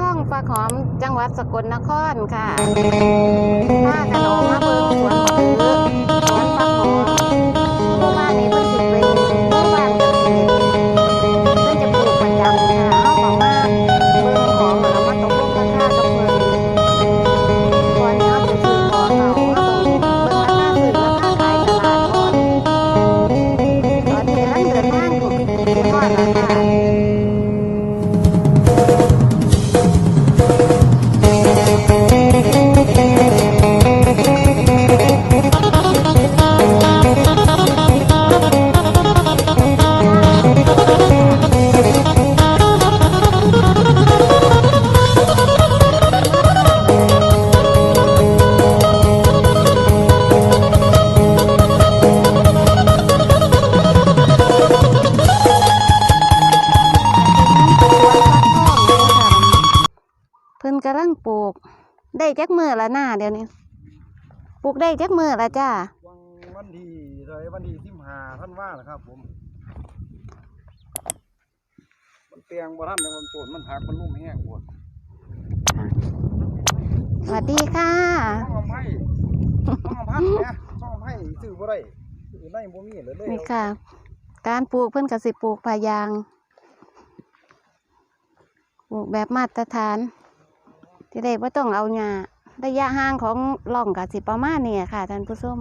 ท่องฟักหอมจังหวัดสกลนครค่ะผ้าขนมมาเบิงสวนมะเขือสวนฟักหอมหมู่บ้านนี้เพิ่นสิเป็นหมู่บ้านเกษตรเพิ่นจะปลูกประจำค่ะเฮาก็มาเบิงของแล้วมาตกลงราคากับเพิ่นก่อนที่เฮาจะซื้อของเราเฮาต้องเบิ่งราคาซื้อราคาขายตลาดก่อนตอนนี้กำลังเดินทางอยู่สิฮอดแล้ว กำลังปลูก ได้จักมือละหน้าเดี๋ยวนี้ปลูกได้จักมือละจ้าวันวันที่เท่าไหร่วันที่สิบห้าท่านว่าแหละครับ ผม มันเตียงบ่ท่านในวันต้นมันหักมันลุ่มแห้งปวดสวัสดีค่ะต้องเอาไผ่ต้องเอาพัดเนี่ยต้องเอาไผ่ซื้อบ่ได้ซื้อได้บ่มีเลยเลยนี่ค่ะ การปลูกเพิ่นก็สิปลูกพายาง ปลูกแบบมาตรฐาน จะได้ไม่ต้องเอาหญ้าระยะห่างของล่องกับสิประมาณนี้ค่ะท่านผู้ชม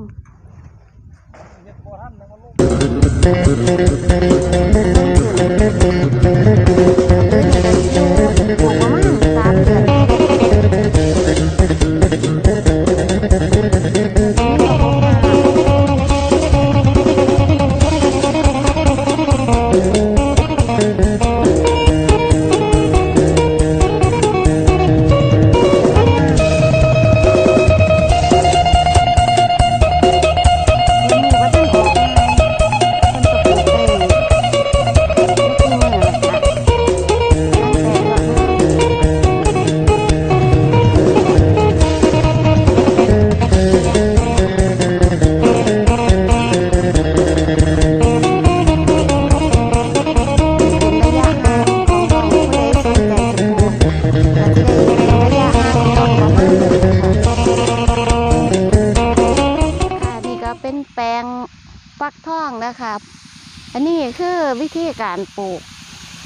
คือวิธีการปลูก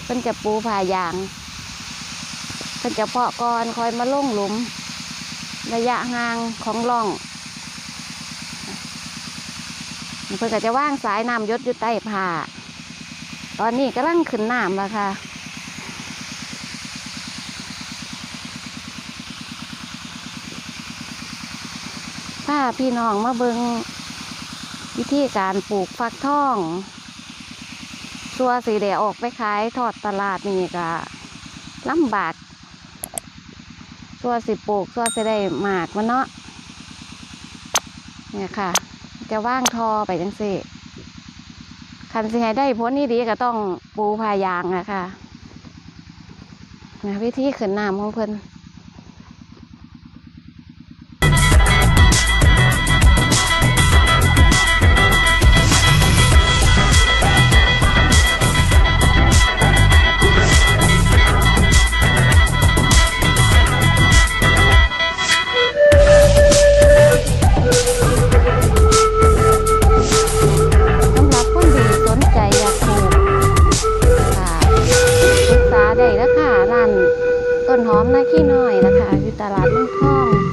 เป็นจะปูผ่ายางเป็นจะเพาะก่อนคอยมาลงหลุม ระยะห่างของร่องเพื่อก็จะว่างสายน้ำยศอยู่ใต้ผ่า ตอนนี้กำลังขึ้นน้ำแล้วค่ะถ้าพี่น้องมาเบิงวิธีการปลูกฟักทอง สัวสีแดออกไปขายทอดตลาดนี่ก็ลำบากสัวสิปลูกสัวสิได้หมากมันเนาะเนี่ยค่ะ จะว่างทอไปจังสิคันสิให้ได้ผลนี่ดีก็ต้องปูพายางอะคะนะวิธีขึ้นน้ำของเพิ่อน ต้นหอมหน้าขี้น้อยนะคะอยู่ตลาดเมืองทอง